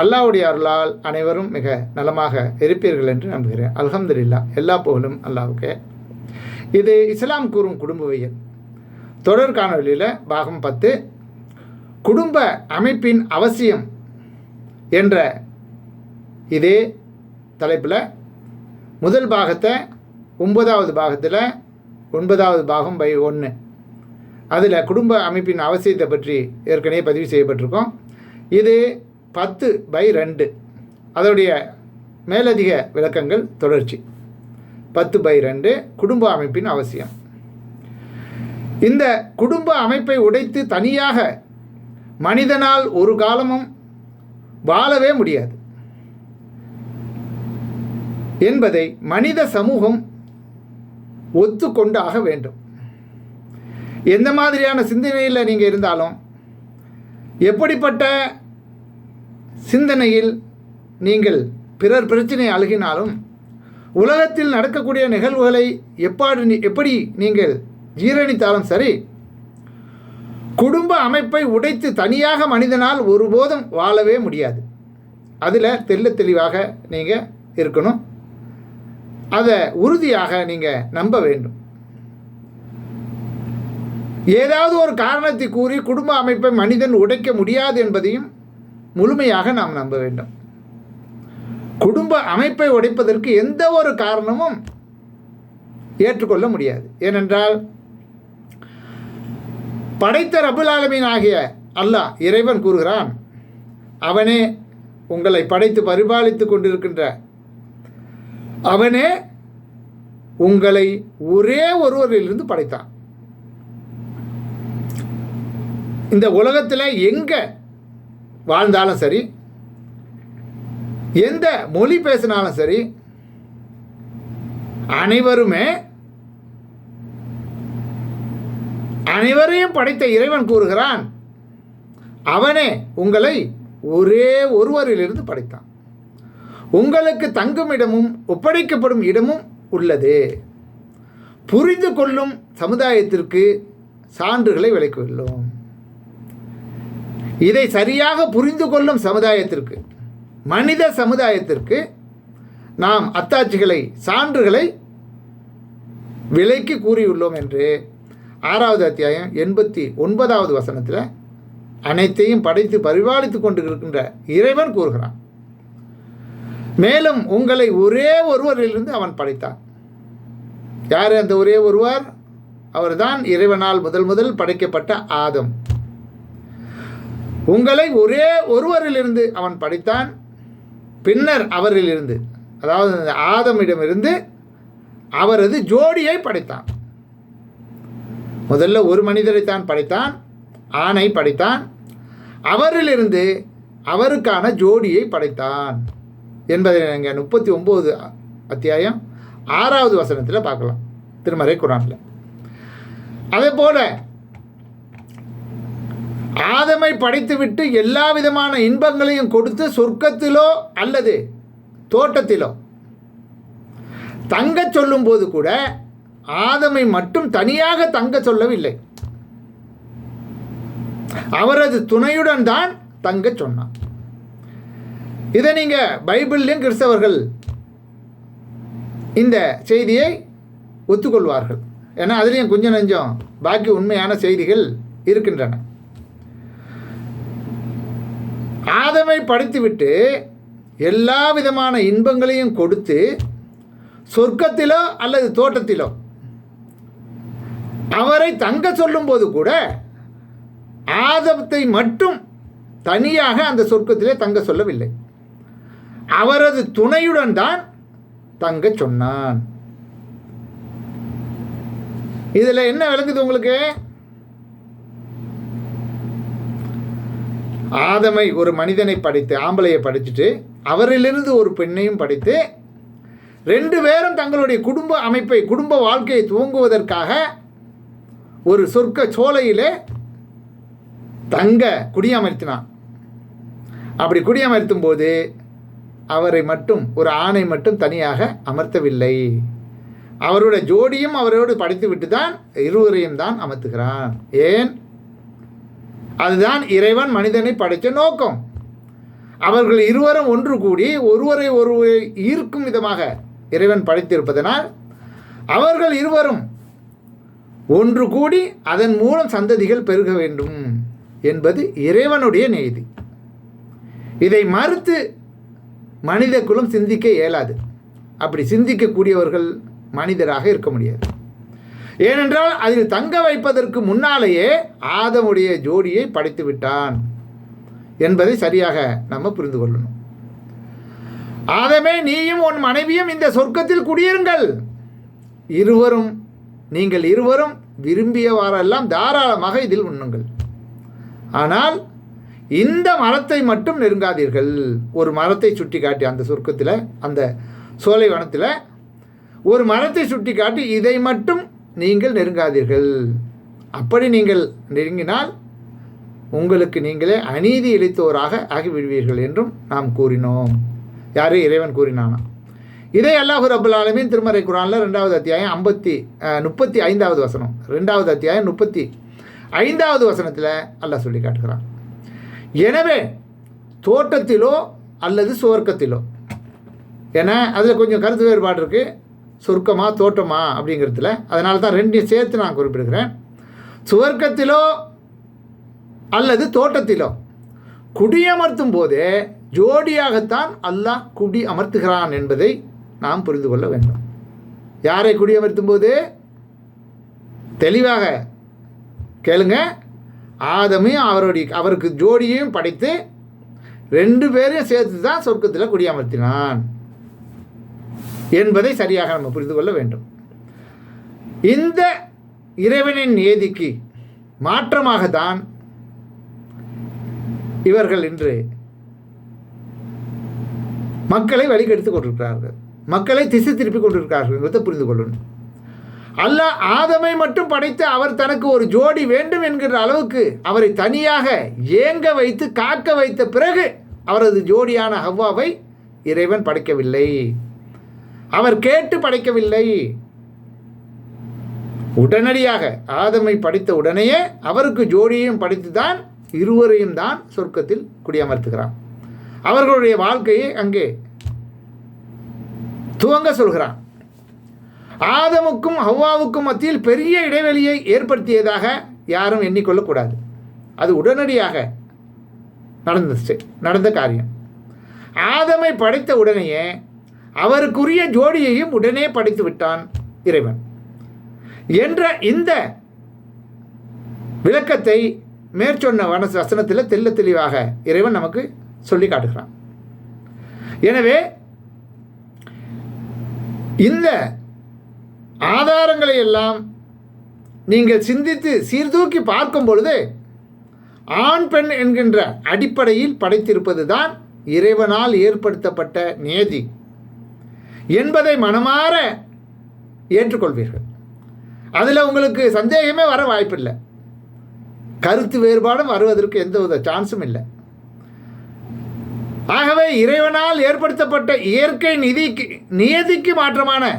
அல்லாவுடைய அருளால் அனைவரும் மிக நலமாக இருப்பீர்கள் என்று நம்புகிறேன். அலமதுல்லா எல்லா புகழும் அல்லாவுக்கு. இது இஸ்லாம் கூறும் குடும்பவியல் தொடர் காணொலியில் பாகம் பத்து குடும்ப அமைப்பின் அவசியம் என்ற இதே தலைப்பில் முதல் பாகத்தை ஒன்பதாவது பாகத்தில் ஒன்பதாவது பாகம் பை ஒன்று அதில் குடும்ப அமைப்பின் அவசியத்தை பற்றி ஏற்கனவே பதிவு செய்யப்பட்டிருக்கோம். இது பத்து பை ரெண்டு. அதோடைய மேலதிக விளக்கங்கள் தொடர்ச்சி. பத்து பை ரெண்டு குடும்ப அமைப்பின் அவசியம். இந்த குடும்ப அமைப்பை உடைத்து தனியாக மனிதனால் ஒரு காலமும் வாழவே முடியாது. என்பதை மனித சமூகம் ஒத்துக்கொண்டாக வேண்டும். எந்த மாதிரியான சிந்தனையில் நீங்கள் இருந்தாலும் எப்படிப்பட்ட சிந்தனையில் நீங்கள் பிறர் பிரச்சனை அழுகினாலும் உலகத்தில் நடக்கக்கூடிய நிகழ்வுகளை எப்பாடு எப்படி நீங்கள் ஜீரணித்தாலும் சரி குடும்ப அமைப்பை உடைத்து தனியாக மனிதனால் ஒருபோதும் வாழவே முடியாது. அதில் தெல்ல தெளிவாக நீங்கள் இருக்கணும். அதை உறுதியாக நீங்கள் நம்ப வேண்டும். ஏதாவது ஒரு காரணத்தை கூறி குடும்ப அமைப்பை மனிதன் உடைக்க முடியாது என்பதையும் முழுமையாக நாம் நம்ப வேண்டும். குடும்ப அமைப்பை உடைப்பதற்கு எந்த ஒரு காரணமும் ஏற்றுக்கொள்ள முடியாது. ஏனென்றால் படைத்த ரபுலாலமீன் ஆகிய அல்லாஹ் இறைவன் கூறுகிறான் அவனே உங்களை படைத்து பரிபாலித்து கொண்டிருக்கின்ற அவனே உங்களை ஒரே ஒருவரிலிருந்து படைத்தான். இந்த உலகத்தில் எங்கே வாழ்ந்தாலும் சரி எந்த மொழி பேசினாலும் சரி அனைவருமே அனைவரையும் படைத்த இறைவன் கூறுகிறான் அவனே உங்களை ஒரே ஒருவரிலிருந்து படைத்தான். உங்களுக்கு தங்கும் இடமும் ஒப்படைக்கப்படும் இடமும் உள்ளது. புரிந்து கொள்ளும் சமுதாயத்திற்கு சான்றுகளை விளக்கியுள்ளோம். இதை சரியாக புரிந்து கொள்ளும் சமுதாயத்திற்கு மனித சமுதாயத்திற்கு நாம் அத்தாட்சிகளை சான்றுகளை விலைக்கு கூறியுள்ளோம் என்று ஆறாவது அத்தியாயம் எண்பத்தி ஒன்பதாவது வசனத்தில் அனைத்தையும் படைத்து பரிபாலித்து கொண்டு இருக்கின்ற இறைவன் கூறுகிறான். மேலும் உங்களை ஒரே ஒருவரிலிருந்து அவன் படைத்தான். யார் அந்த ஒரே ஒருவர்? அவர்தான் இறைவனால் முதல் முதல் படைக்கப்பட்ட ஆதம். உங்களை ஒரே ஒருவரிலிருந்து அவன் படைத்தான் பின்னர் அவரிலிருந்து அதாவது ஆதமிடமிருந்து அவரது ஜோடியை படைத்தான். முதல்ல ஒரு மனிதரைத்தான் படைத்தான் ஆணை படைத்தான் அவரிலிருந்து அவருக்கான ஜோடியை படைத்தான் என்பதை நீங்கள் முப்பத்தி ஒம்பது அத்தியாயம் ஆறாவது வசனத்தில் பார்க்கலாம். திருமறை குரானில். அதே போல ஆதமை படைத்துவிட்டு எல்லா விதமான இன்பங்களையும் கொடுத்து சொர்க்கத்திலோ அல்லது தோட்டத்திலோ. தங்க சொல்லும்போது கூட ஆதமை மட்டும் தனியாக தங்க சொல்லவில்லை. அவரது துணையுடன் தான் தங்க சொன்னான். இதை நீங்கள் பைபிள்லையும் கிறிஸ்தவர்கள் இந்த செய்தியை ஒத்துக்கொள்வார்கள். ஏன்னா அதுலேயும் கொஞ்சம் நெஞ்சம் பாக்கி உண்மையான செய்திகள் இருக்கின்றன. ஆதமை படைத்துவிட்டு எல்லா விதமான இன்பங்களையும் கொடுத்து சொர்க்கத்திலோ அல்லது தோட்டத்திலோ அவரை தங்க சொல்லும்போது கூட ஆதத்தை மட்டும் தனியாக அந்த சொர்க்கத்திலே தங்க சொல்லவில்லை. அவரது துணையுடன் தான் தங்க சொன்னான். இதில் என்ன விளங்குது உங்களுக்கு? ஆதமை ஒரு மனிதனை படைத்து ஆம்பளையை படைச்சிட்டு அவரிலிருந்து ஒரு பெண்ணையும் படைத்து ரெண்டு பேரும் தங்களுடைய குடும்ப அமைப்பை குடும்ப வாழ்க்கையை துவங்குவதற்காக ஒரு சொர்க்க சோலையிலே தங்க குடியமர்த்தினான். அப்படி குடியமர்த்தும் போது அவரை மட்டும் ஒரு ஆணை மட்டும் தனியாக அமர்த்தவில்லை. அவரோட ஜோடியும் அவரோடு படைத்து விட்டு தான் இருவரையும் தான் அமர்த்துகிறான். ஏன்? அதுதான் இறைவன் மனிதனை படைத்த நோக்கம். அவர்கள் இருவரும் ஒன்று கூடி ஒருவரை ஒருவரை ஈர்க்கும் விதமாக இறைவன் படைத்திருப்பதனால் அவர்கள் இருவரும் ஒன்று கூடி அதன் மூலம் சந்ததிகள் பெருக வேண்டும் என்பது இறைவனுடைய நீதி. இதை மறுத்து மனித குலம் சிந்திக்க இயலாது. அப்படி சிந்திக்கக்கூடியவர்கள் மனிதராக இருக்க முடியாது. ஏனென்றால் அதில் தங்க வைப்பதற்கு முன்னாலேயே ஆதமுடைய ஜோடியை படைத்து விட்டான் என்பதை சரியாக நம்ம புரிந்து கொள்ளணும். ஆதமே நீயும் உன் மனைவியும் இந்த சொர்க்கத்தில் குடியிருங்கள். இருவரும் நீங்கள் இருவரும் விரும்பியவாறெல்லாம் தாராளமாக இதில் உண்ணுங்கள். ஆனால் இந்த மரத்தை மட்டும் நெருங்காதீர்கள். ஒரு மரத்தை சுட்டி காட்டி அந்த சொர்க்கத்தில் அந்த சோலை வனத்தில் ஒரு மரத்தை சுட்டி காட்டி இதை மட்டும் நீங்கள் நெருங்காதீர்கள். அப்படி நீங்கள் நெருங்கினால் உங்களுக்கு நீங்களே அநீதி இழைத்தோராக ஆகிவிடுவீர்கள் என்றும் நாம் கூறினோம். யாரு? இறைவன் கூறினானா? இதே அல்லாஹு ரபுல் ஆலமின் திருமறை குரானில் ரெண்டாவது அத்தியாயம் ஐம்பத்தி முப்பத்தி ஐந்தாவது வசனம் ரெண்டாவது அத்தியாயம் முப்பத்தி ஐந்தாவது வசனத்தில் அல்லாஹ் சொல்லி காட்டுகிறான். எனவே தோட்டத்திலோ அல்லது சுவர்க்கத்திலோ ஏன்னா அதில் கொஞ்சம் கருத்து வேறுபாடு இருக்குது சொர்க்கமா தோட்டமா அப்படிங்கிறதுல அதனால தான் ரெண்டையும் சேர்த்து நான் குறிப்பிடுகிறேன். சுவர்க்கத்திலோ அல்லது தோட்டத்திலோ குடியமர்த்தும் போதே ஜோடியாகத்தான் அல்லாஹ் குடி அமர்த்துகிறான் என்பதை நாம் புரிந்து கொள்ள வேண்டும். யாரை குடியமர்த்தும் போது? தெளிவாக கேளுங்க. ஆதமையும் அவருடைய அவருக்கு ஜோடியையும் படைத்து ரெண்டு பேரையும் சேர்த்து தான் சொர்க்கத்தில் குடியமர்த்தினான் என்பதை சரியாக நம்ம புரிந்து கொள்ள வேண்டும். இந்த இறைவனின் நியதிக்கு மாற்றமாக தான் இவர்கள் இன்று மக்களை வழிகெடுத்து கொண்டிருக்கிறார்கள். மக்களை திசை திருப்பி கொண்டிருக்கிறார்கள் என்பதை புரிந்து கொள்ளணும். அல்லாஹ் ஆதமை மட்டும் படைத்து அவர் தனக்கு ஒரு ஜோடி வேண்டும் என்கிற அளவுக்கு அவரை தனியாக ஏங்க வைத்து காக்க வைத்த பிறகு அவரது ஜோடியான ஹவ்வாவை இறைவன் படைக்கவில்லை. அவர் கேட்டு படைக்கவில்லை. உடனடியாக ஆதமை படித்த உடனேயே அவருக்கு ஜோடியையும் படித்து தான் இருவரையும் தான் சொர்க்கத்தில் குடியமர்த்துகிறான். அவர்களுடைய வாழ்க்கையை அங்கே துவங்க சொல்கிறான். ஆதமுக்கும் ஹவ்வாவுக்கும் மத்தியில் பெரிய இடைவெளியை ஏற்படுத்தியதாக யாரும் எண்ணிக்கொள்ளக்கூடாது. அது உடனடியாக நடந்துச்சு நடந்த காரியம். ஆதமை படைத்த உடனேயே அவருக்குரிய ஜோடியையும் உடனே படைத்து விட்டான் இறைவன். என்ற இந்த விளக்கத்தை மேற்சொன்ன வன வசனத்தில் தெல்ல தெளிவாக இறைவன் நமக்கு சொல்லி காட்டுகிறான். எனவே இந்த ஆதாரங்களை எல்லாம் நீங்கள் சிந்தித்து சீர்தூக்கி பார்க்கும் பொழுது ஆண் பெண் என்கின்ற அடிப்படையில் படைத்திருப்பது தான் இறைவனால் ஏற்படுத்தப்பட்ட நேதி. என்பதை மனமாற ஏற்றுக்கொள்வீர்கள். அதில் உங்களுக்கு சந்தேகமே வர வாய்ப்பில்லை. கருத்து வேறுபாடும் வருவதற்கு எந்தவித சான்ஸும் இல்லை. ஆகவே இறைவனால் ஏற்படுத்தப்பட்ட இயற்கை நிதிக்கு நியதிக்கு மாற்றமான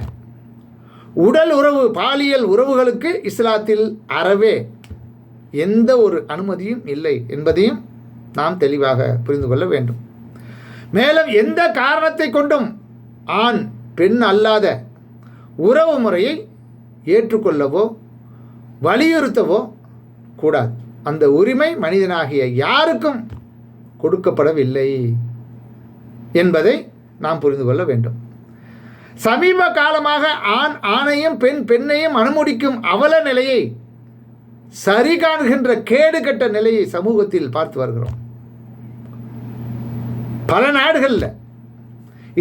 உடல் உறவு பாலியல் உறவுகளுக்கு இஸ்லாத்தில் அறவே எந்த ஒரு அனுமதியும் இல்லை என்பதையும் நாம் தெளிவாக புரிந்து கொள்ள வேண்டும். மேலும் எந்த காரணத்தை கொண்டும் ஆண் பெண் அல்லாத உறவு முறையை ஏற்றுக்கொள்ளவோ வலியுறுத்தவோ கூடாது. அந்த உரிமை மனிதனாகிய யாருக்கும் கொடுக்கப்படவில்லை என்பதை நாம் புரிந்து கொள்ள வேண்டும். சமீப காலமாக ஆண் ஆணையும் பெண் பெண்ணையும் அனுமதிக்கும் அவல நிலையை சரி காண்கின்ற கேடுகட்ட நிலையை சமூகத்தில் பார்த்து வருகிறோம். பல நாடுகளில்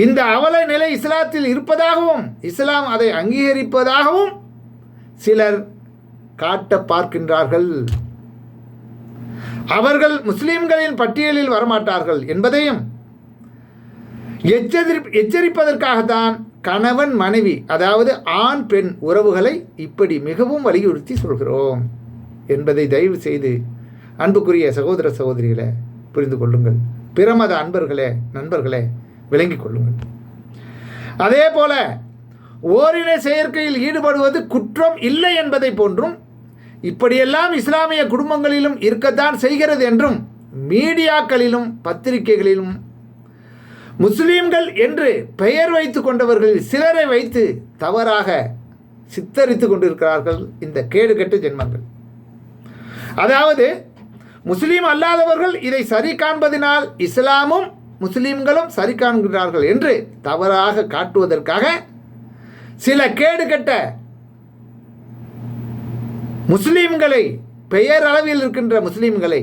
இந்த அவல நிலை இஸ்லாத்தில் இருப்பதாகவும் இஸ்லாம் அதை அங்கீகரிப்பதாகவும் சிலர் காட்ட பார்க்கின்றார்கள். அவர்கள் முஸ்லிம்களின் பட்டியலில் வரமாட்டார்கள் என்பதையும் எச்சரி எச்சரிப்பதற்காகத்தான் கணவன் மனைவி அதாவது ஆண் பெண் உறவுகளை இப்படி மிகவும் வலியுறுத்தி சொல்கிறோம் என்பதை தயவு செய்து அன்புக்குரிய சகோதர சகோதரிகளை புரிந்து கொள்ளுங்கள். பிரமத அன்பர்களே நண்பர்களே விளங்கிக் கொள்ளுங்கள். அதே போல ஓரின செயற்கையில் ஈடுபடுவது குற்றம் இல்லை என்பதை போன்றும் இப்படியெல்லாம் இஸ்லாமிய குடும்பங்களிலும் இருக்கத்தான் செய்கிறது என்றும் மீடியாக்களிலும் பத்திரிகைகளிலும் முஸ்லீம்கள் என்று பெயர் வைத்து கொண்டவர்களில் சிலரை வைத்து தவறாக சித்தரித்து கொண்டிருக்கிறார்கள் இந்த கேடுகெட்ட ஜென்மங்கள். அதாவது முஸ்லீம் அல்லாதவர்கள் இதை சரி காண்பதினால் இஸ்லாமும் முஸ்லீம்களும் சரி காண்கிறார்கள் என்று தவறாக காட்டுவதற்காக சில கேடுகெட்ட முஸ்லீம்களை பெயர் அளவில் இருக்கின்ற முஸ்லீம்களை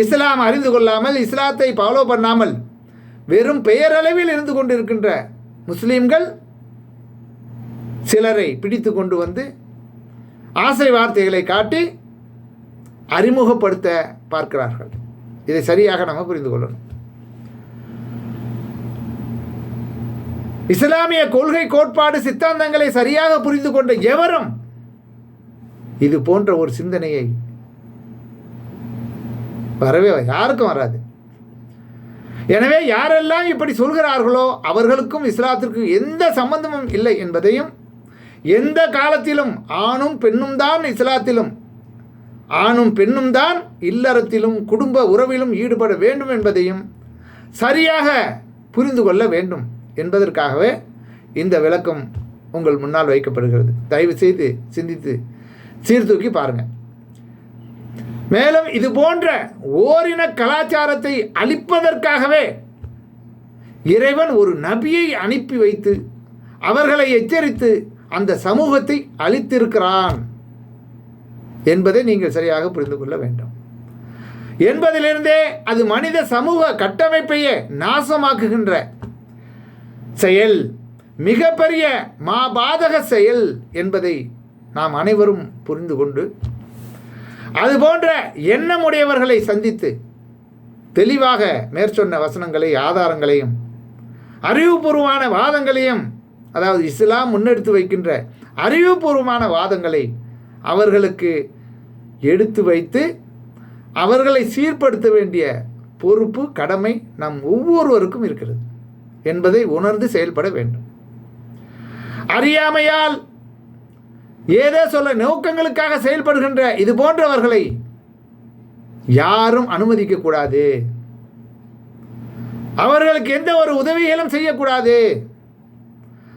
இஸ்லாம் அறிந்து கொள்ளாமல் இஸ்லாத்தை ஃபாலோ பண்ணாமல் வெறும் பெயரளவில் இருந்து கொண்டிருக்கின்ற முஸ்லீம்கள் சிலரை பிடித்து கொண்டு வந்து ஆசை வார்த்தைகளை காட்டி அறிமுகப்படுத்த பார்க்கிறார்கள். இதை சரியாக நம்ம புரிந்து கொள்ளணும். இஸ்லாமிய கொள்கை கோட்பாடு சித்தாந்தங்களை சரியாக புரிந்து கொண்ட எவரும் இது போன்ற ஒரு சிந்தனையை வரவே யாருக்கும் வராது. எனவே யாரெல்லாம் இப்படி சொல்கிறார்களோ அவர்களுக்கும் இஸ்லாத்திற்கும் எந்த சம்பந்தமும் இல்லை என்பதையும் எந்த காலத்திலும் ஆணும் பெண்ணும் தான் இஸ்லாத்திலும் ஆணும் பெண்ணும் தான் இல்லறத்திலும் குடும்ப உறவிலும் ஈடுபட வேண்டும் என்பதையும் சரியாக புரிந்து கொள்ள வேண்டும். என்பதற்காகவே இந்த விளக்கம் உங்கள் முன்னால் வைக்கப்படுகிறது. தயவு செய்து சிந்தித்து சீர்தூக்கி பாருங்கள் மேலும் இது போன்ற ஓரின கலாச்சாரத்தை அழிப்பதற்காகவே இறைவன் ஒரு நபியை அனுப்பி வைத்து அவர்களை எச்சரித்து அந்த சமூகத்தை அழித்திருக்கிறான் என்பதை நீங்கள் சரியாக புரிந்து கொள்ள வேண்டும். என்பதிலிருந்தே அது மனித சமூக கட்டமைப்பையே நாசமாக்குகின்ற செயல் மிகப்பெரிய மாபாதக செயல் என்பதை நாம் அனைவரும் புரிந்து கொண்டு அதுபோன்ற எண்ணமுடையவர்களை சந்தித்து தெளிவாக மேற்சொன்ன வசனங்களை ஆதாரங்களையும் அறிவுபூர்வமான வாதங்களையும் அதாவது இஸ்லாம் முன்னெடுத்து வைக்கின்ற அறிவுபூர்வமான வாதங்களை அவர்களுக்கு எடுத்து வைத்து அவர்களை சீர்படுத்த வேண்டிய பொறுப்பு கடமை நம் ஒவ்வொருவருக்கும் இருக்கிறது. என்பதை உணர்ந்து செயல்பட வேண்டும். அறியாமையால் ஏதோ சொல்ல நோக்கங்களுக்காக செயல்படுகின்ற இது போன்றவர்களை யாரும் அனுமதிக்க கூடாது அவர்களுக்கு எந்த ஒரு உதவிகளும் செய்யக்கூடாது.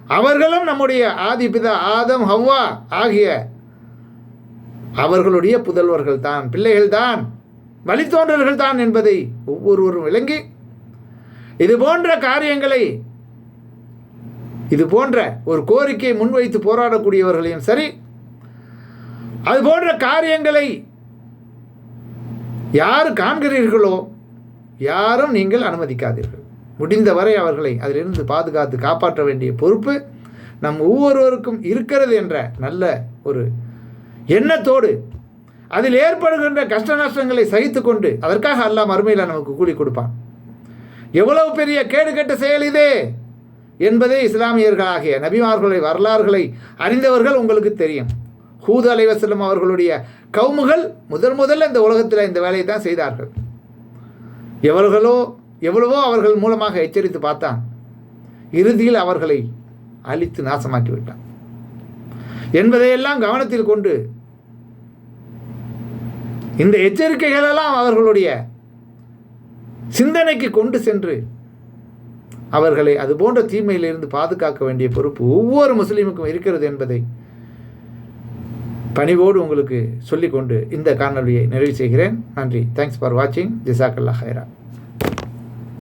அவர்களும் நம்முடைய ஆதிபிதா ஆதம் ஹவ்வா ஆகிய அவர்களுடைய புதல்வர்கள் தான் பிள்ளைகள் தான் வழித்தோன்றர்கள் தான் என்பதை ஒவ்வொருவரும் விளங்கி இது போன்ற காரியங்களை இது போன்ற ஒரு கோரிக்கையை முன்வைத்து போராடக்கூடியவர்களையும் சரி அது போன்ற காரியங்களை யார் காண்கிறீர்களோ யாரும் நீங்கள் அனுமதிக்காதீர்கள். முடிந்தவரை அவர்களை அதிலிருந்து பாதுகாத்து காப்பாற்ற வேண்டிய பொறுப்பு நம் ஒவ்வொருவருக்கும் இருக்கிறது என்ற நல்ல ஒரு எண்ணத்தோடு அதில் ஏற்படுகின்ற கஷ்ட நஷ்டங்களை சகித்து கொண்டு அதற்காக அல்லாஹ் மறுமையில் நமக்கு கூலி கொடுப்பான். எவ்வளவு பெரிய கேடு கெட்ட செயல் இதே? என்பதே இஸ்லாமியர்களாகிய நபிமார்களுடைய வரலாறுகளை அறிந்தவர்கள் உங்களுக்கு தெரியும். ஹூது அலைவசலம் அவர்களுடைய கவுமுகள் முதல் முதல்ல இந்த உலகத்தில் இந்த வேலையை தான் செய்தார்கள். எவர்களோ எவ்வளவோ அவர்கள் மூலமாக எச்சரித்து பார்த்தான். இறுதியில் அவர்களை அழித்து நாசமாக்கி விட்டான். என்பதையெல்லாம் கவனத்தில் கொண்டு இந்த எச்சரிக்கைகளெல்லாம் அவர்களுடைய சிந்தனைக்கு கொண்டு சென்று அவர்களை அது போன்ற தீமையிலிருந்து பாதுகாக்க வேண்டிய பொறுப்பு ஒவ்வொரு முஸ்லீமுக்கும் இருக்கிறது என்பதை பணிவோடு உங்களுக்கு சொல்லிக்கொண்டு இந்த காணொலியை நிறைவு செய்கிறேன். நன்றி. தேங்க்ஸ் ஃபார் வாட்சிங் ஜிசாக்கல்லா ஹைரா.